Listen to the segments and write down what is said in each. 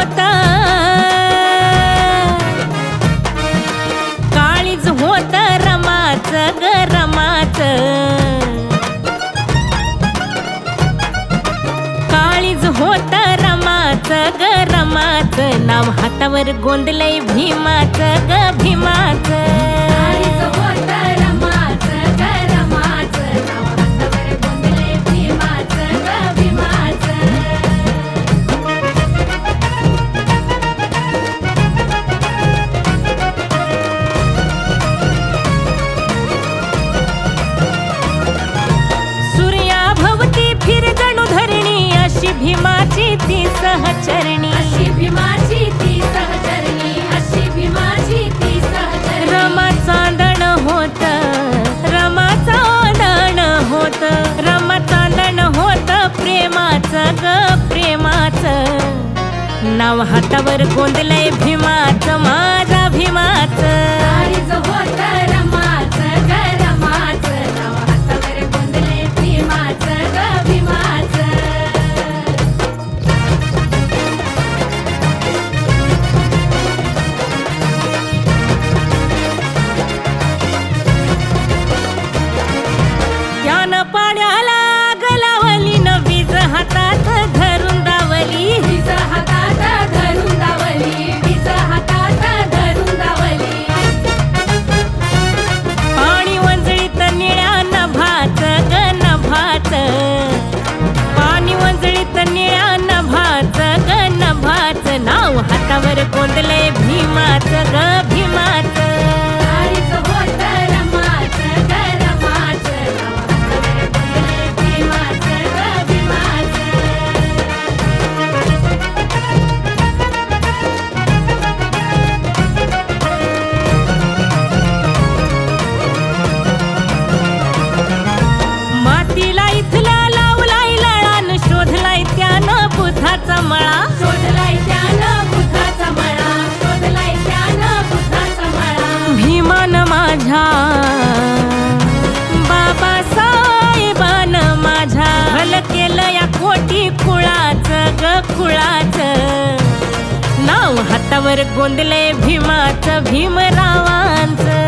होता. काळीच होत रमाच ग रमाच. काळीच होत रमाच ग रमाच. नाव हातावर गोंदलय भीमाच ग भीमाच. सहचरणी. अशी ती सहचरणी अशी ती सहचरणी. रमा चांदण होत रमा चांदण होत रमा चांदण होत प्रेमाचं ग प्रेमाचं. नाव हातावर गोंदलय भीमा. बाबान माझ्या. बाबा साहेबान माझ्या. भल केलं या खोटी कुळाच ग कुळाच. नाव हातावर गोंदले भीमाच भीमरावांचं.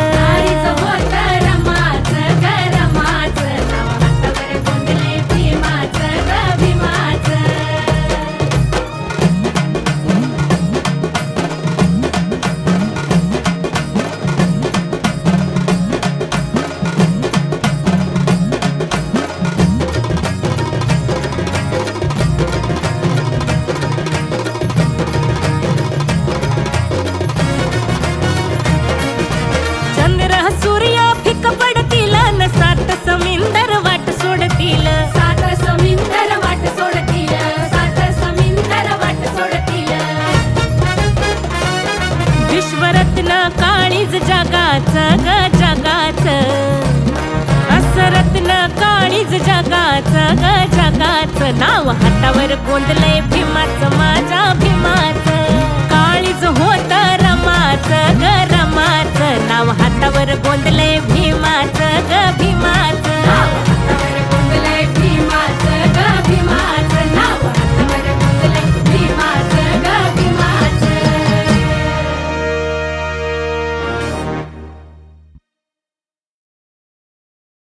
रत्ना काळीच जगाचं ग जगाच. नाव हातावर गोंदलय भीमाच माझ्या भीमाच. काळीच होत रमाच ग रमाच. नाव हातावर गोंदलय